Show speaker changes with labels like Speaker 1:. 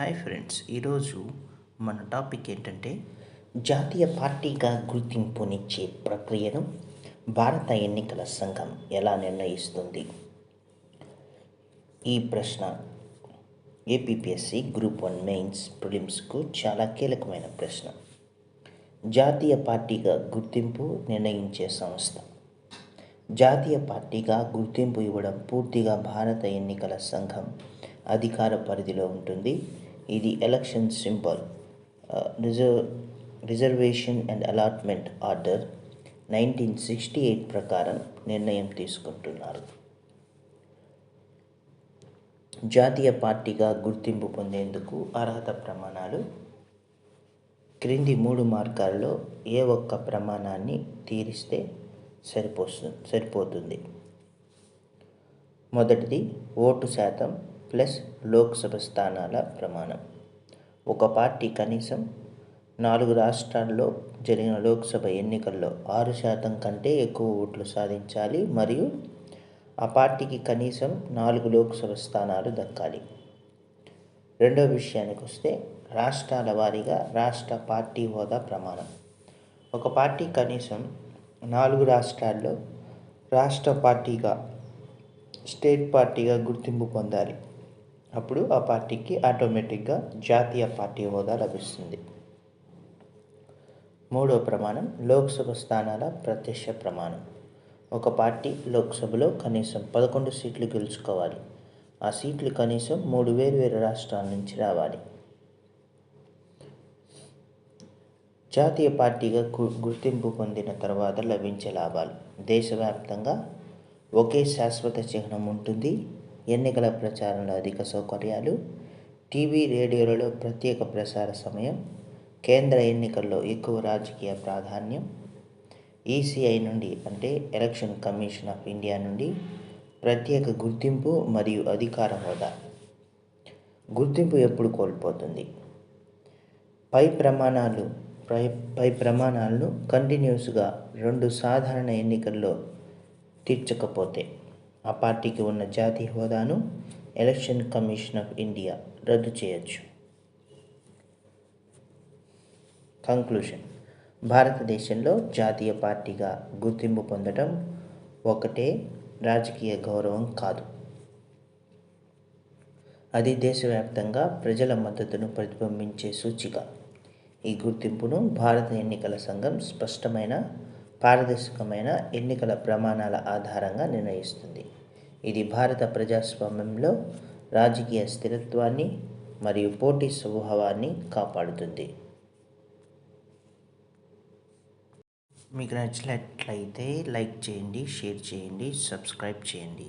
Speaker 1: Hi friends ఈరోజు మన topic ఏంటంటే జాతీయ పార్టీగా గుర్తింపునిచ్చే ప్రక్రియను భారత ఎన్నికల సంఘం ఎలా నిర్ణయిస్తుంది? ఈ ప్రశ్న ఏపీఎస్సి గ్రూప్ వన్ మెయిన్స్ ప్రిలిమ్స్కు చాలా కీలకమైన ప్రశ్న. జాతీయ పార్టీగా గుర్తింపు నిర్ణయించే సంస్థ. జాతీయ పార్టీగా గుర్తింపు ఇవ్వడం పూర్తిగా భారత ఎన్నికల సంఘం అధికార పరిధిలో ఉంటుంది. ఇది election symbol reserve reservation and allotment order nineteen sixty eight ప్రకారం నిర్ణయం తీసుకుంటున్నారు. జాతీయ పార్టీగా గుర్తింపు పొందేందుకు అర్హత ప్రమాణాలు క్రింది మూడు మార్గాల్లో ఏ ఒక్క ప్రమాణాన్ని తీరిస్తే సరిపోతుంది సరిపోతుంది. మొదటిది ఓటు శాతం ప్లస్ లోక్సభ స్థానాల ప్రమాణం. ఒక పార్టీ కనీసం నాలుగు రాష్ట్రాల్లో జరిగిన లోక్సభ ఎన్నికల్లో ఆరు శాతం కంటే ఎక్కువ ఓట్లు సాధించాలి మరియు ఆ పార్టీకి కనీసం నాలుగు లోక్సభ స్థానాలు దక్కాలి. రెండో విషయానికి వస్తే రాష్ట్రాల వారీగా రాష్ట్ర పార్టీ హోదా ప్రమాణం. ఒక పార్టీ కనీసం నాలుగు రాష్ట్రాల్లో రాష్ట్ర పార్టీగా స్టేట్ పార్టీగా గుర్తింపు పొందాలి. అప్పుడు ఆ పార్టీకి ఆటోమేటిక్గా జాతీయ పార్టీ హోదా లభిస్తుంది. మూడో ప్రమాణం లోక్సభ స్థానాల ప్రత్యక్ష ప్రమాణం. ఒక పార్టీ లోక్సభలో కనీసం పదకొండు సీట్లు గెలుచుకోవాలి. ఆ సీట్లు కనీసం మూడు వేరు వేరు రాష్ట్రాల నుంచి రావాలి. జాతీయ పార్టీగా గుర్తింపు పొందిన తర్వాత లభించే లాభాలు. దేశవ్యాప్తంగా ఒకే శాశ్వత చిహ్నం ఉంటుంది. ఎన్నికల ప్రచారంలో అధిక సౌకర్యాలు టీవీ రేడియోలలో ప్రత్యేక ప్రసార సమయం కేంద్ర ఎన్నికల్లో ఎక్కువ రాజకీయ ప్రాధాన్యం ఈసీఐ నుండి అంటే ఎలక్షన్ కమిషన్ ఆఫ్ ఇండియా నుండి ప్రత్యేక గుర్తింపు మరియు అధికార హోదా. గుర్తింపు ఎప్పుడు కోల్పోతుంది? పై ప్రమాణాలు పై పై ప్రమాణాలను కంటిన్యూస్గా రెండు సాధారణ ఎన్నికల్లో తీర్చకపోతే ఆ పార్టీకి ఉన్న జాతీయ హోదాను ఎలక్షన్ కమిషన్ ఆఫ్ ఇండియా రద్దు చేయొచ్చు. కంక్లూషన్ భారతదేశంలో జాతీయ పార్టీగా గుర్తింపు పొందడం ఒకటే రాజకీయ గౌరవం కాదు. అది దేశవ్యాప్తంగా ప్రజల మద్దతును ప్రతిబింబించే సూచిక. ఈ గుర్తింపును భారత ఎన్నికల సంఘం స్పష్టమైన పారదర్శకమైన ఎన్నికల ప్రమాణాల ఆధారంగా నిర్ణయిస్తుంది. ఇది భారత ప్రజాస్వామ్యంలో రాజకీయ స్థిరత్వాన్ని మరియు పోటీ స్వభావాన్ని కాపాడుతుంది. మీకు నచ్చినట్లయితే లైక్ చేయండి షేర్ చేయండి సబ్స్క్రైబ్ చేయండి.